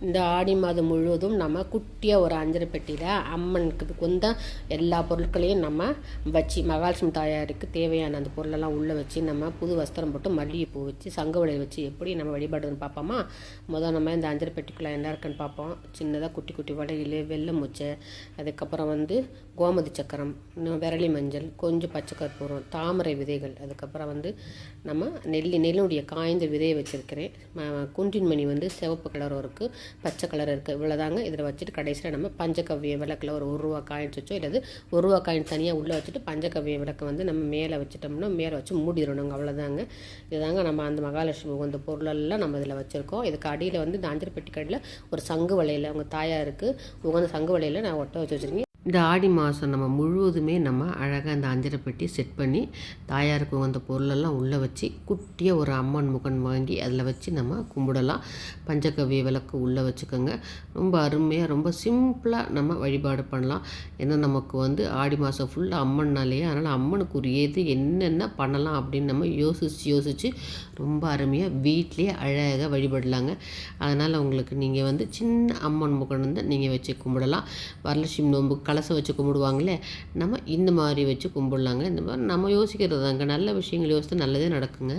இந்த ஆடி மாதம் முழுவதும் நம்ம குட்டியாக ஒரு அஞ்சரை பெட்டியில் அம்மனுக்கு கொந்த எல்லா பொருட்களையும் நம்ம வச்சு மகாலட்சுமி தாயாருக்கு தேவையான அந்த பொருளெல்லாம் உள்ளே வச்சு நம்ம புது வஸ்திரம் போட்டு மல்லிகைப்பூ வச்சு சங்கு வச்சு எப்படி நம்ம வழிபாடுன்னு பார்ப்போமா? முதல் நம்ம இந்த அஞ்சரை பெட்டிக்குள்ளே என்ன இருக்குன்னு பார்ப்போம். சின்னதாக குட்டி குட்டி வளையல் வெள்ளை முச்சை அதுக்கப்புறம் வந்து கோமதி சக்கரம் விரலி மஞ்சள் கொஞ்சம் பச்சை கற்பூரம் தாமரை விதைகள் அதுக்கப்புறம் வந்து நம்ம நெல்லி நெல்லுடைய காய்ந்த விதையை வச்சுருக்கிறேன். குன்றின் மணி வந்து சிவப்பு கலர் இருக்குது பச்சை கலர் இருக்குது இவ்வளோதாங்க இதில் வச்சுட்டு கடைசியில் நம்ம பஞ்சகவ்ய விளக்கில் ஒரு ஒரு ரூபா காயின்ஸ் வச்சோம் இல்லை ஒரு ரூபா காயின் தனியாக உள்ளே வச்சுட்டு பஞ்சகவ்ய விளக்கு வந்து நம்ம மேலே வச்சுட்டோம்னா மேலே வச்சு மூடிடணுங்க. அவ்வளோதாங்க இதுதாங்க நம்ம அந்த மகாலட்சுமி உகந்த பொருளெல்லாம் நம்ம இதில் வச்சுருக்கோம். இதுக்கு அடியில் வந்து இந்த அஞ்சல் பெட்டி கடையில் ஒரு சங்கு வலையில் அவங்க தாயாருக்கு உகந்த சங்கு வலையில் நான் ஒட்ட வச்சு வச்சுருக்கேன். இந்த ஆடி மாதம் நம்ம முழுவதுமே நம்ம அழகாக இந்த அஞ்சரை பெட்டி செட் பண்ணி தாயாருக்கு உகந்த பொருளெல்லாம் உள்ளே வச்சு குட்டியாக ஒரு அம்மன் முகன் வாங்கி அதில் வச்சு நம்ம கும்பிடலாம். பஞ்சகவ்ய விளக்கு உள்ளே வச்சுக்கோங்க. ரொம்ப அருமையாக ரொம்ப சிம்பிளாக நம்ம வழிபாடு பண்ணலாம். ஏன்னா நமக்கு வந்து ஆடி மாதம் ஃபுல்லாக அம்மன்னாலேயே அதனால் அம்மனுக்குரியது என்னென்ன பண்ணலாம் அப்படின்னு நம்ம யோசித்து யோசித்து ரொம்ப அருமையாக வீட்லேயே அழகாக வழிபடலாங்க. அதனால் உங்களுக்கு நீங்கள் வந்து சின்ன அம்மன் முகன் வந்து நீங்கள் வச்சு கும்பிடலாம். வரலட்சுமி நோன்பு கலசம் வச்சு கும்பிடுவாங்களே நம்ம இந்த மாதிரி வச்சு கும்பிடலாங்க இந்த மாதிரி நம்ம யோசிக்கிறது தாங்க நல்ல விஷயங்கள் யோசித்து நல்லதே நடக்குங்க.